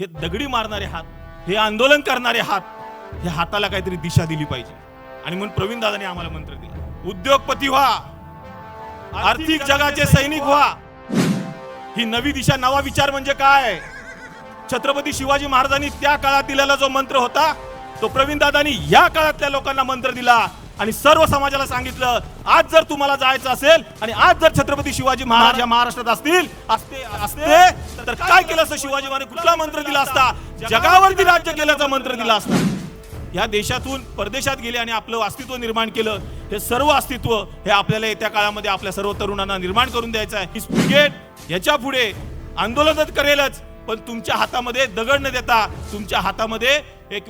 हे दगडी मारणारे हात हे आंदोलन करणारे हात हे हाताला काहीतरी दिशा दिली पाहिजे. आणि म्हणून प्रवीण दादाने आम्हाला मंत्र दिला. उद्योगपती व्हा आर्थिक जगाचे सैनिक व्हा. ही नवी दिशा नवा विचार म्हणजे काय? छत्रपती शिवाजी महाराजांनी त्या काळात दिलेला जो मंत्र होता तो प्रवीण दादानी या काळातल्या लोकांना मंत्र दिला. आणि सर्व समाजाला सांगितलं आज जर तुम्हाला जायचं असेल आणि आज जर छत्रपती शिवाजी महाराज या महाराष्ट्रात असतील असते असते तर काय केलं असतं? शिवाजी महाराज कुठला मंत्र दिला असता? जगावरती राज्य केल्याचा मंत्र दिला असता. या देशातून परदेशात गेले आणि आपलं अस्तित्व निर्माण केलं. हे सर्व अस्तित्व हे आपल्याला येत्या काळामध्ये आपल्या सर्व तरुणांना निर्माण करून द्यायचं आहे. ही ब्रिगेड याच्यापुढे आंदोलनच करेलच पण तुमच्या हातामध्ये दगड न देता तुमच्या हातामध्ये एक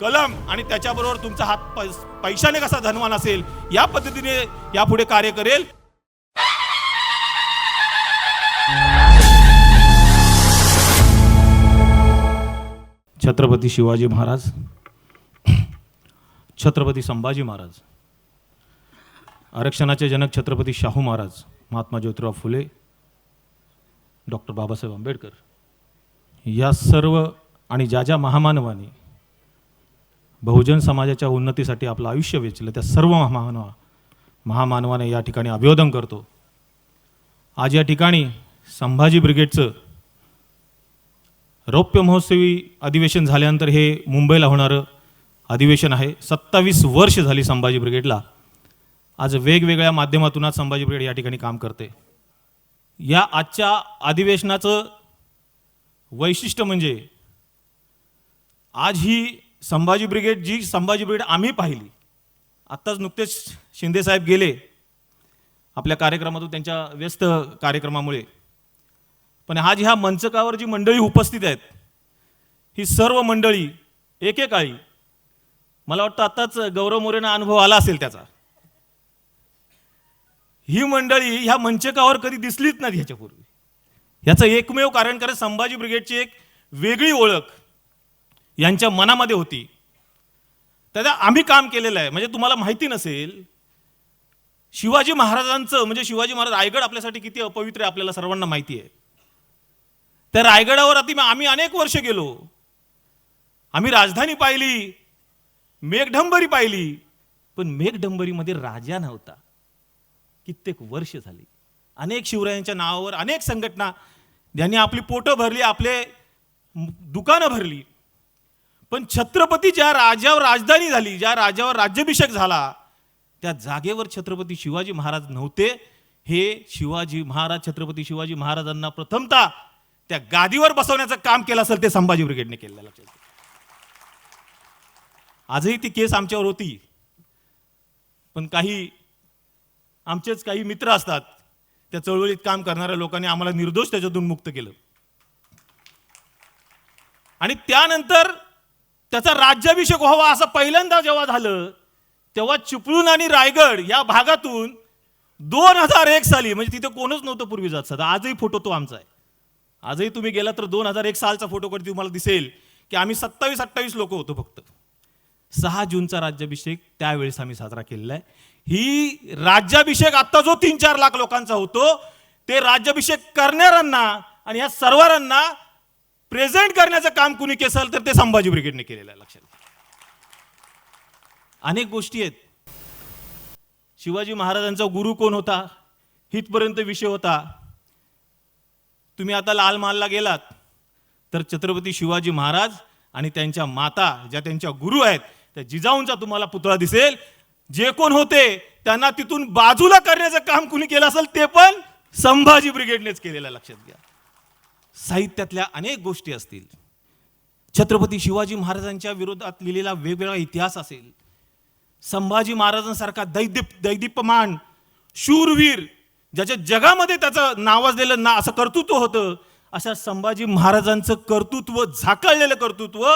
कलम आणि त्याच्याबरोबर तुमचा हात पै- पैशाने कसा धनवान असेल या पद्धतीने यापुढे कार्य करेल. छत्रपती शिवाजी महाराज. छत्रपती संभाजी महाराज. आरक्षणाचे जनक छत्रपती शाहू महाराज महात्मा ज्योतिराव फुले डॉक्टर बाबासाहेब आंबेडकर. या सर्व आणि ज्या ज्या महामानवाने बहुजन समाजाच्या उन्नतीसाठी आपलं आयुष्य वेचलं त्या सर्व महामानवा महामानवाने या ठिकाणी अभिवादन करतो. आज या ठिकाणी संभाजी ब्रिगेडचं रौप्य महोत्सवी अधिवेशन झाल्यानंतर हे मुंबईला होणारं अधिवेशन आहे. सत्तावीस वर्ष झाली संभाजी ब्रिगेडला. आज वेगवेगळ्या माध्यमातून आज संभाजी ब्रिगेड या ठिकाणी काम करते. या आजच्या अधिवेशनाचं वैशिष्ट्य म्हणजे आज ही संभाजी ब्रिगेड जी संभाजी ब्रिगेड आम्ही पाहिली. आत्ताच नुकतेच शिंदेसाहेब गेले. आपल्या कार्यक्रमातून त्यांच्या व्यस्त कार्यक्रमामुळे. पण आज ह्या मंचकावर जी मंडळी उपस्थित आहेत ही सर्व मंडळी एकेकाळी मला वाटतं आत्ताच गौरव मोरेंना अनुभव आला असेल त्याचा. ही मंडळी ह्या मंचकावर कधी दिसलीच नाही ह्याच्यापूर्वी. याचं एकमेव कारण कारण संभाजी ब्रिगेडची एक वेगळी ओळख यांच्या मनामध्ये होती. त्याचा आम्ही काम केलेलं आहे. म्हणजे तुम्हाला माहिती नसेल शिवाजी महाराजांचं म्हणजे शिवाजी महाराज रायगड आपल्यासाठी किती अपवित्र आहे आपल्याला सर्वांना माहिती आहे. त्या रायगडावर अति आम्ही अनेक वर्ष गेलो. आम्ही राजधानी पाहिली मेघढंबरी पाहिली पण मेघढंबरीमध्ये राजा नव्हता. कित्येक वर्ष झाली. अनेक शिवरायांच्या नावावर अनेक संघटना ज्यांनी आपली पोटं भरली आपले दुकानं भरली. पण छत्रपती ज्या राजावर राजधानी झाली ज्या राजावर राज्याभिषेक झाला त्या जागेवर छत्रपती शिवाजी महाराज नव्हते. हे शिवाजी महाराज छत्रपती शिवाजी महाराजांना प्रथमतः त्या गादीवर बसवण्याचं काम केलं असेल ते संभाजी ब्रिगेडने केलेलं. लक्षात आजही ती केस आमच्यावर होती. पण काही आमचेच काही मित्र असतात. त्या चळवळीत काम करणाऱ्या लोकांनी आम्हाला निर्दोष त्याच्यातून मुक्त केलं. आणि त्यानंतर त्याचा राज्याभिषेक व्हावा असं पहिल्यांदा जेव्हा झालं तेव्हा चिपळूण आणि रायगड या भागातून दोन हजार एक साली म्हणजे तिथे कोणच नव्हतं पूर्वी जात सध्या आजही फोटो तो आमचा आहे. आजही तुम्ही गेला तर दोन हजार एक सालचा फोटो कधी तुम्हाला दिसेल की आम्ही सत्तावीस अठ्ठावीस लोक होतो फक्त. सहा जूनचा राज्याभिषेक त्यावेळेस आम्ही साजरा केलेला आहे. ही राज्याभिषेक आत्ता जो तीन चार लाख लोकांचा होतो ते राज्याभिषेक करणाऱ्यांना आणि या सर्वांना प्रेझेंट करण्याचं काम कुणी केलं तर ते संभाजी ब्रिगेडने केलेलं आहे लक्षात अनेक गोष्टी आहेत. शिवाजी महाराजांचा गुरु कोण होता? हितपर्यंत विषय होता. तुम्ही आता लाल महालला गेलात तर छत्रपती शिवाजी महाराज आणि त्यांच्या माता ज्या त्यांच्या गुरु आहेत त्या जिजाऊंचा तुम्हाला पुतळा दिसेल. जे कोण होते त्यांना तिथून बाजूला करण्याचं काम कुणी केलं असेल ते पण संभाजी ब्रिगेडनेच केलेलं लक्षात घ्या. साहित्यातल्या अनेक गोष्टी असतील. छत्रपती शिवाजी महाराजांच्या विरोधात लिहिलेला वेगवेगळा इतिहास असेल. संभाजी महाराजांसारखा दैदीप दैदीपमान शूरवीर ज्याच्या जगामध्ये त्याचं नावाजलेलं ना असं कर्तृत्व होतं अशा संभाजी महाराजांचं कर्तृत्व झाकळलेलं कर्तृत्व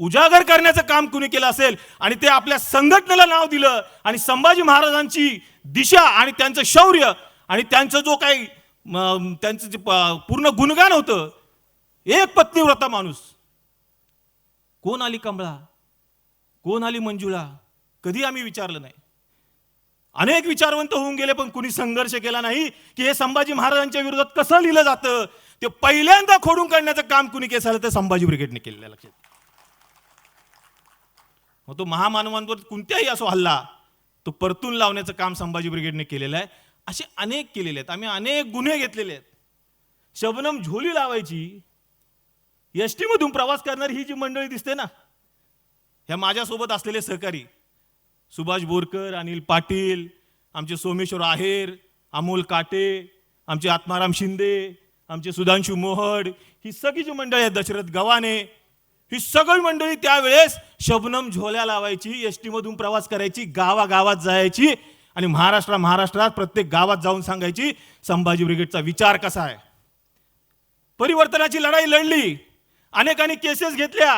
उजागर करण्याचं काम कुणी केलं असेल आणि ते आपल्या संघटनेला नाव दिलं आणि संभाजी महाराजांची दिशा आणि त्यांचं शौर्य आणि त्यांचं जो काही त्यांचं जे पूर्ण गुणगान होतं एक पत्नीव्रता माणूस. कोण आली कमळा? कोण आली मंजुळा? कधी आम्ही विचारलं नाही. अनेक विचारवंत होऊन गेले पण कुणी संघर्ष केला नाही की हे संभाजी महाराजांच्या विरोधात कसं लिहिलं जातं? ते पहिल्यांदा खोडून काढण्याचं काम कुणी केलं तर संभाजी ब्रिगेडने केलेलं लक्षात. मग तो महामानवांवर कोणत्याही असो हल्ला तो परतून लावण्याचं काम संभाजी ब्रिगेडने केलेलं आहे. असे अनेक केलेले आहेत. आम्ही अनेक गुन्हे घेतलेले आहेत. शबनम झोली लावायची एस टीमधून प्रवास करणारी ही जी मंडळी दिसते ना ह्या माझ्यासोबत असलेले सहकारी सुभाष बोरकर अनिल पाटील आमचे सोमेश्वर आहेर अमोल काटे आमचे आत्माराम शिंदे आमचे सुधांशू मोहड ही सगळी जी मंडळी आहेत दशरथ गवाने ही सगळी मंडळी त्यावेळेस शबनम झोल्या लावायची एस टीमधून प्रवास करायची गावागावात जायची आणि महाराष्ट्र महाराष्ट्रात प्रत्येक गावात जाऊन सांगायची संभाजी ब्रिगेडचा विचार कसा आहे? परिवर्तनाची लढाई लढली. अनेकांनी केसेस घेतल्या.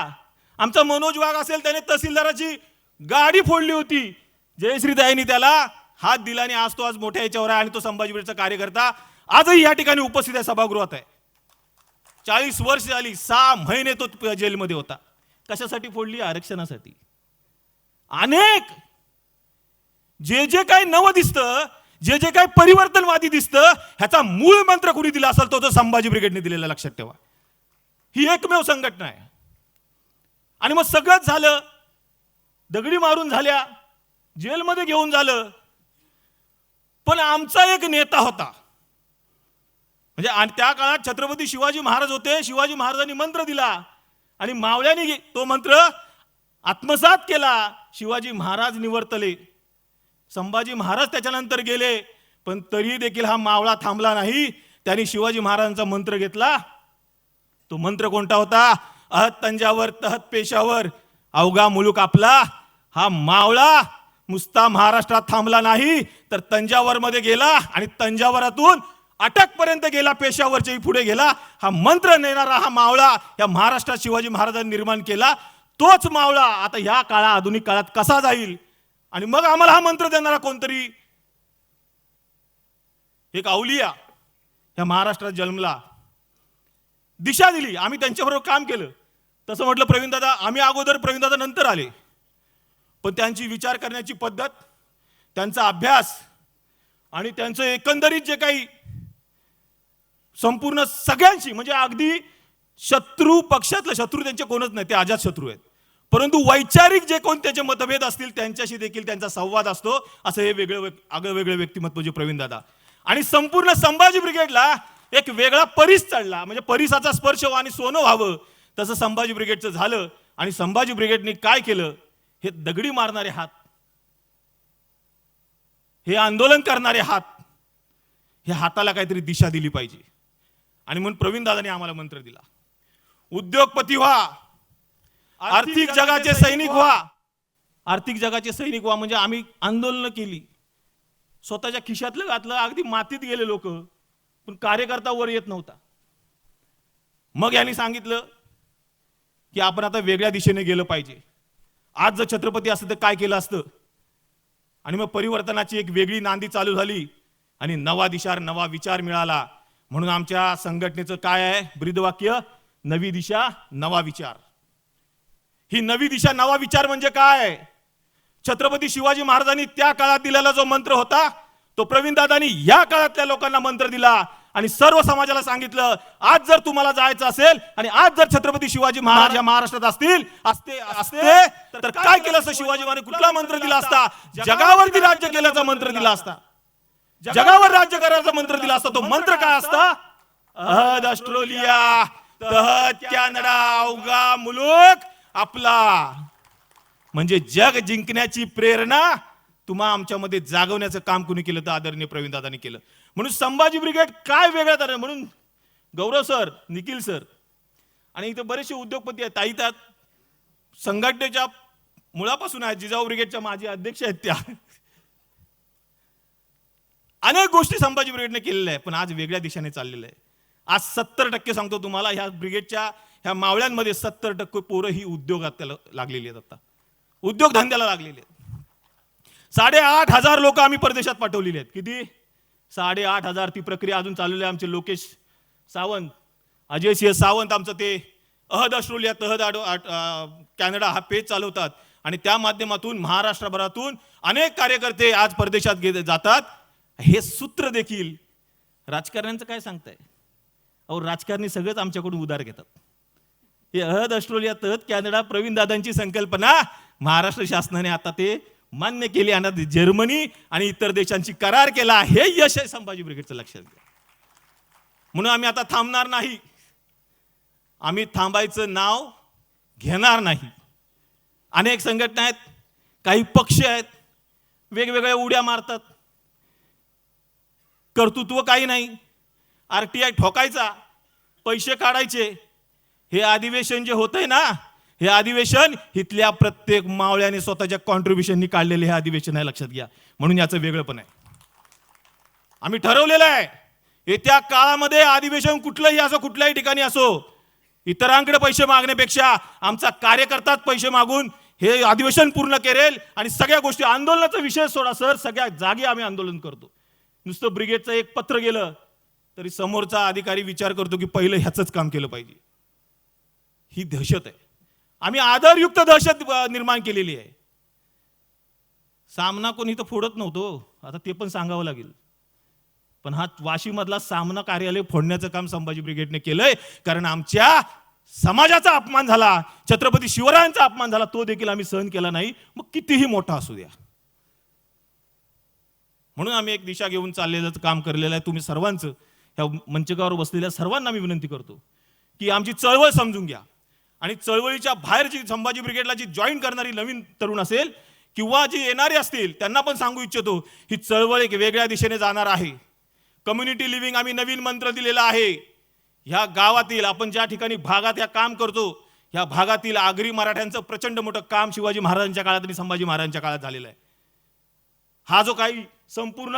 आमचा मनोज वाघ असेल त्याने तहसीलदाराची गाडी फोडली होती. जयश्रीताईंनी त्याला हात दिला आणि आज तो आज मोठ्या याच्यावर आहे आणि तो संभाजी ब्रिगेडचा कार्यकर्ता आजही या ठिकाणी उपस्थित आहे सभागृहात आहे. चाळीस वर्ष झाली सहा महिने तो जेलमध्ये होता. कशासाठी फोडली? आरक्षणासाठी. अनेक जे जे काय नवं दिसतं जे जे काय परिवर्तनवादी दिसतं ह्याचा मूळ मंत्र कुणी दिला असेल तो तो संभाजी ब्रिगेडने दिलेला लक्षात ठेवा. ही एकमेव संघटना आहे. आणि मग सगळंच झालं. दगडी मारून झाल्या. जेलमध्ये घेऊन झालं. पण आमचा एक नेता होता. म्हणजे आणि त्या काळात छत्रपती शिवाजी महाराज होते. शिवाजी महाराजांनी मंत्र दिला. आणि मावळ्यांनी तो मंत्र आत्मसात केला. शिवाजी महाराज निवर्तले. संभाजी महाराज त्याच्यानंतर गेले पण तरी देखील हा मावळा थांबला नाही. त्यांनी शिवाजी महाराजांचा मंत्र घेतला. तो मंत्र कोणता होता? अहत तंजावर तहत पेशावर. अवघा मुलूक आपला. हा मावळा नुसता महाराष्ट्रात थांबला नाही तर तंजावरमध्ये गेला आणि तंजावरातून अटकपर्यंत गेला पेशावरच्याही पुढे गेला. हा मंत्र नेणारा हा मावळा या महाराष्ट्रात शिवाजी महाराजांनी निर्माण केला. तोच मावळा आता ह्या काळा आधुनिक काळात कसा जाईल? आणि मग आम्हाला हा मंत्र देणारा कोणतरी? एक अवलिया ह्या महाराष्ट्रात जन्मला. दिशा दिली. आम्ही त्यांच्याबरोबर काम केलं. तसं म्हटलं प्रवीण दादा आम्ही अगोदर प्रवीण दादा नंतर आले. पण त्यांची विचार करण्याची पद्धत त्यांचा अभ्यास आणि त्यांचं एकंदरीत जे काही संपूर्ण सगळ्यांशी म्हणजे अगदी शत्रू पक्षातलं शत्रू त्यांचे कोणच नाही ते आजाद शत्रू आहेत. परंतु वैचारिक जे कोण त्याचे मतभेद असतील त्यांच्याशी देखील त्यांचा संवाद असतो. असं हे वेगळं व्यक- आगळं वेगळं व्यक्तिमत्व म्हणजे प्रवीण दादा. आणि संपूर्ण संभाजी ब्रिगेडला एक वेगळा परिस चढला. म्हणजे परिसाचा स्पर्श व्हा आणि सोनं व्हावं तसं संभाजी ब्रिगेडचं झालं. आणि संभाजी ब्रिगेडने काय केलं? हे दगडी मारणारे हात. हे आंदोलन करणारे हात. हे हाताला काहीतरी दिशा दिली पाहिजे. आणि म्हणून प्रवीण दादाने आम्हाला मंत्र दिला. उद्योगपती व्हा. आर्थिक जगाचे सैनिक व्हा. आर्थिक जगाचे सैनिक व्हा म्हणजे आम्ही आंदोलनं केली. स्वतःच्या खिशातलं घातलं अगदी मातीत गेले लोक पण कार्यकर्ता वर येत नव्हता. मग यांनी सांगितलं की आपण आता वेगळ्या दिशेने गेलं पाहिजे. आज जर छत्रपती असतं तर काय केलं असतं? आणि मग परिवर्तनाची एक वेगळी नांदी चालू झाली आणि नवा दिशा नवा विचार मिळाला. म्हणून आमच्या संघटनेचं काय आहे? ब्रीदवाक्य नवी दिशा नवा विचार. ही नवी दिशा नवा विचार म्हणजे काय? छत्रपती शिवाजी महाराजांनी त्या काळात दिलेला जो मंत्र होता तो प्रवीण दादांनी या काळातल्या लोकांना मंत्र दिला आणि सर्व समाजाला सांगितलं आज जर तुम्हाला जायचं असेल आणि आज जर छत्रपती शिवाजी महाराज या महाराष्ट्रात असतील असते असते तर काय केलं असतं? शिवाजी महाराज कुठला मंत्र दिला असता? जगावरती राज्य केल्याचा मंत्र दिला असता. जगावर राज्य करायचा मंत्र दिला असता तो मंत्र काय असता? अहद ऑस्ट्रेलिया तहत कॅनडा अवघा मुलुक आपला. म्हणजे जग जिंकण्याची प्रेरणा तुम्हा आमच्यामध्ये जागवण्याचं काम कुणी केलं तर आदरणीय प्रवीण दादांनी केलं. म्हणून संभाजी ब्रिगेड काय वेगळं तर म्हणून गौरव सर निखिल सर आणि इथे बरेचसे उद्योगपती आहेत ताई त्यात संघटनेच्या मुळापासून आहेत जिजाऊ ब्रिगेडच्या माजी अध्यक्ष आहेत त्या. अनेक गोष्टी संभाजी ब्रिगेडने केलेल्या आहे पण आज वेगळ्या दिशेने चाललेलं आहे आज सत्तर टक्के सांगतो तुम्हाला ह्या ब्रिगेडच्या ह्या मावळ्यांमध्ये सत्तर टक्के पोरं ही उद्योगात त्याला लागलेली आहेत आता. उद्योगधंद्याला लागलेली आहेत. साडेआठ हजार लोक आम्ही परदेशात पाठवलेली आहेत. किती? साडेआठ हजार ती प्रक्रिया अजून चाललेली आहे आमचे लोकेश सावंत अजय सिंह सावंत आमचं ते अहद ऑस्ट्रेलिया तहद आडो कॅनडा हा पेज चालवतात. आणि त्या माध्यमातून महाराष्ट्रभरातून अनेक कार्यकर्ते आज परदेशात गे जातात. हे सूत्र देखील राजकारण्यांचं काय सांगताय? अहो राजकारणी सगळंच आमच्याकडून उधार घेतात. हे अहद ऑस्ट्रेलिया तहत कॅनडा प्रवीण दादांची संकल्पना महाराष्ट्र शासनाने आता ते मान्य केली आणि जर्मनी आणि इतर देशांची करार केला. हे यश आहे संभाजी ब्रिगेडचं लक्षात घ्या. म्हणून आम्ही आता थांबणार नाही. आम्ही थांबायचं नाव घेणार नाही. अनेक संघटना आहेत काही पक्ष आहेत वेगवेगळ्या उड्या मारतात. कर्तृत्व काही नाही. आर टी आय ठोकायचा पैसे काढायचे. हे अधिवेशन जे होतंय ना हे अधिवेशन इथल्या प्रत्येक मावळ्याने स्वतःच्या कॉन्ट्रीब्युशननी काढलेले हे अधिवेशन आहे लक्षात घ्या. म्हणून याचं वेगळं पण आहे. आम्ही ठरवलेलं आहे येत्या काळामध्ये अधिवेशन कुठलंही असो कुठल्याही ठिकाणी असो इतरांकडे पैसे मागण्यापेक्षा आमचा कार्यकर्ताच पैसे मागून हे अधिवेशन पूर्ण करेल आणि सगळ्या गोष्टी आंदोलनाचा विषय सोडा सर. सगळ्या जागी आम्ही आंदोलन करतो. नुसतं ब्रिगेडचं एक पत्र गेलं तरी समोरचा अधिकारी विचार करतो की पहिलं ह्याचंच काम केलं पाहिजे. ही दहशत आहे. आम्ही आदरयुक्त दहशत निर्माण केलेली आहे. सामना कोणी तर फोडत नव्हतो हो. आता ते पण सांगावं लागेल. पण हा वाशीमधला सामना कार्यालय फोडण्याचं काम संभाजी ब्रिगेडने केलंय. कारण आमच्या समाजाचा अपमान झाला छत्रपती शिवरायांचा अपमान झाला तो देखील आम्ही सहन केला नाही. मग कितीही मोठा असू द्या. म्हणून आम्ही एक दिशा घेऊन चाललेलं काम करलेलं आहे. तुम्ही सर्वांचं ह्या मंचकावर बसलेल्या सर्वांना मी विनंती करतो की आमची चळवळ समजून घ्या. आणि चळवळीच्या बाहेर जी संभाजी ब्रिगेडला जी जॉईन करणारी नवीन तरुण असेल किंवा जी येणारी असतील त्यांना पण सांगू इच्छितो ही चळवळ एक वेगळ्या दिशेने जाणार आहे. कम्युनिटी लिव्हिंग आम्ही नवीन मंत्र दिलेला आहे. ह्या गावातील आपण ज्या ठिकाणी भागात या काम करतो ह्या भागातील आगरी मराठ्यांचं प्रचंड मोठं काम शिवाजी महाराजांच्या काळात आणि संभाजी महाराजांच्या काळात झालेलं आहे. हा जो काही संपूर्ण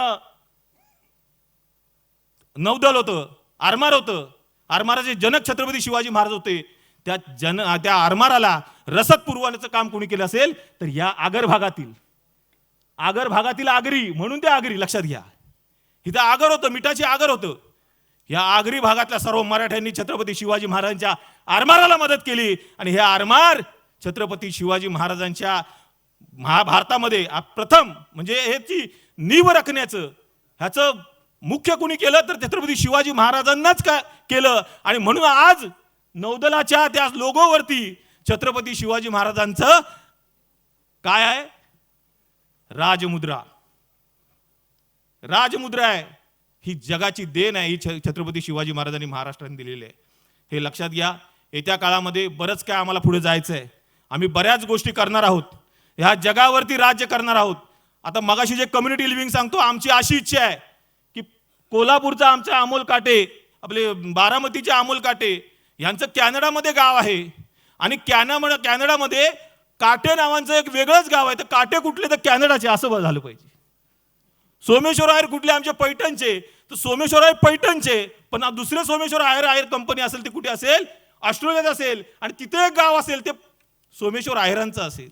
नौदल होतं आरमार होतं. आरमाराचे जनक छत्रपती शिवाजी महाराज होते. त्या जन त्या आरमाराला रसद पुरवण्याचं काम कोणी केलं असेल तर या आगर भागातील आगर भागातील आगरी म्हणून ते आगरी लक्षात घ्या. इथं आगर होतं मिठाची आगर होतं. या आगरी भागातल्या सर्व मराठ्यांनी छत्रपती शिवाजी महाराजांच्या आरमाराला मदत केली आणि हे आरमार छत्रपती शिवाजी महाराजांच्या महाभारतामध्ये प्रथम म्हणजे ह्याची नीव राखण्याचं ह्याचं मुख्य कुणी केलं तर छत्रपती शिवाजी महाराजांनाच का केलं? आणि म्हणून आज नौदलाच्या त्या लोगोवरती छत्रपती शिवाजी महाराजांचं काय आहे? राजमुद्रा. राजमुद्रा आहे. ही जगाची देण आहे ही छ- छत्रपती शिवाजी महाराजांनी महाराष्ट्राने दिलेली आहे. हे लक्षात घ्या येत्या काळामध्ये बरंच काय आम्हाला पुढे जायचं आहे आम्ही बऱ्याच गोष्टी करणार आहोत. ह्या जगावरती राज्य करणार आहोत. आता मगाशी जे कम्युनिटी लिव्हिंग सांगतो आमची अशी इच्छा आहे. कोल्हापूरचा आमचा अमोल काटे आपले बारामतीचे अमोल काटे यांचं कॅनडामध्ये गाव आहे. आणि कॅनामध्ये कॅनडामध्ये काटे नावांचं एक वेगळंच गाव आहे. तर काटे कुठले तर कॅनडाचे असं झालं पाहिजे. सोमेश्वर आयर कुठले? आमचे पैठणचे. तर सोमेश्वर आयर पैठणचे. पण दुसरे सोमेश्वर आयर आयर कंपनी असेल ते कुठे असेल? ऑस्ट्रेलियात असेल. आणि तिथे एक गाव असेल ते सोमेश्वर आयरांचं असेल.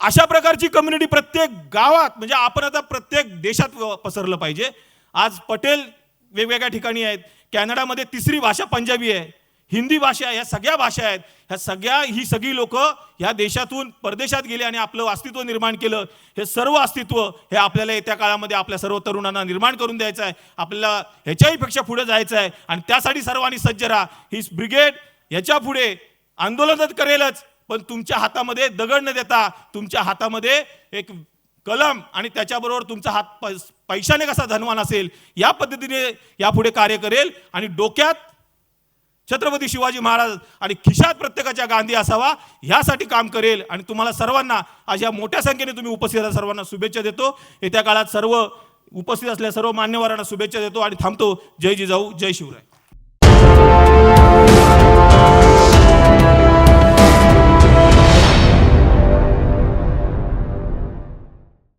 अशा प्रकारची कम्युनिटी प्रत्येक गावात म्हणजे आपण आता प्रत्येक देशात पसरलं पाहिजे. आज पटेल वेगवेगळ्या ठिकाणी आहेत. कॅनडामध्ये तिसरी भाषा पंजाबी आहे. हिंदी भाषा ह्या सगळ्या भाषा आहेत. ह्या सगळ्या ही सगळी लोक ह्या देशातून परदेशात गेले आणि आपलं अस्तित्व निर्माण केलं. हे सर्व अस्तित्व हे आपल्याला येत्या काळामध्ये आपल्या सर्व तरुणांना निर्माण करून द्यायचं आहे. आपल्याला ह्याच्याही पेक्षा पुढे जायचं आहे. आणि त्यासाठी सर्वांनी सज्ज राहा. ही ब्रिगेड ह्याच्या पुढे आंदोलन करेलच. पण तुमच्या हातामध्ये दगड न देता तुमच्या हातामध्ये एक कलम आणि त्याच्याबरोबर तुमचा हात पैशाने कसा धनवान असेल या पद्धतीने यापुढे कार्य करेल. आणि डोक्यात छत्रपती शिवाजी महाराज आणि खिशात प्रत्येकाच्या गांधी असावा ह्यासाठी काम करेल. आणि तुम्हाला सर्वांना आज या मोठ्या संख्येने तुम्ही उपस्थित असलेल्या सर्वांना शुभेच्छा देतो. येत्या काळात सर्व उपस्थित असल्या सर्व मान्यवरांना शुभेच्छा देतो आणि थांबतो. जय जिजाऊ जय शिवराय.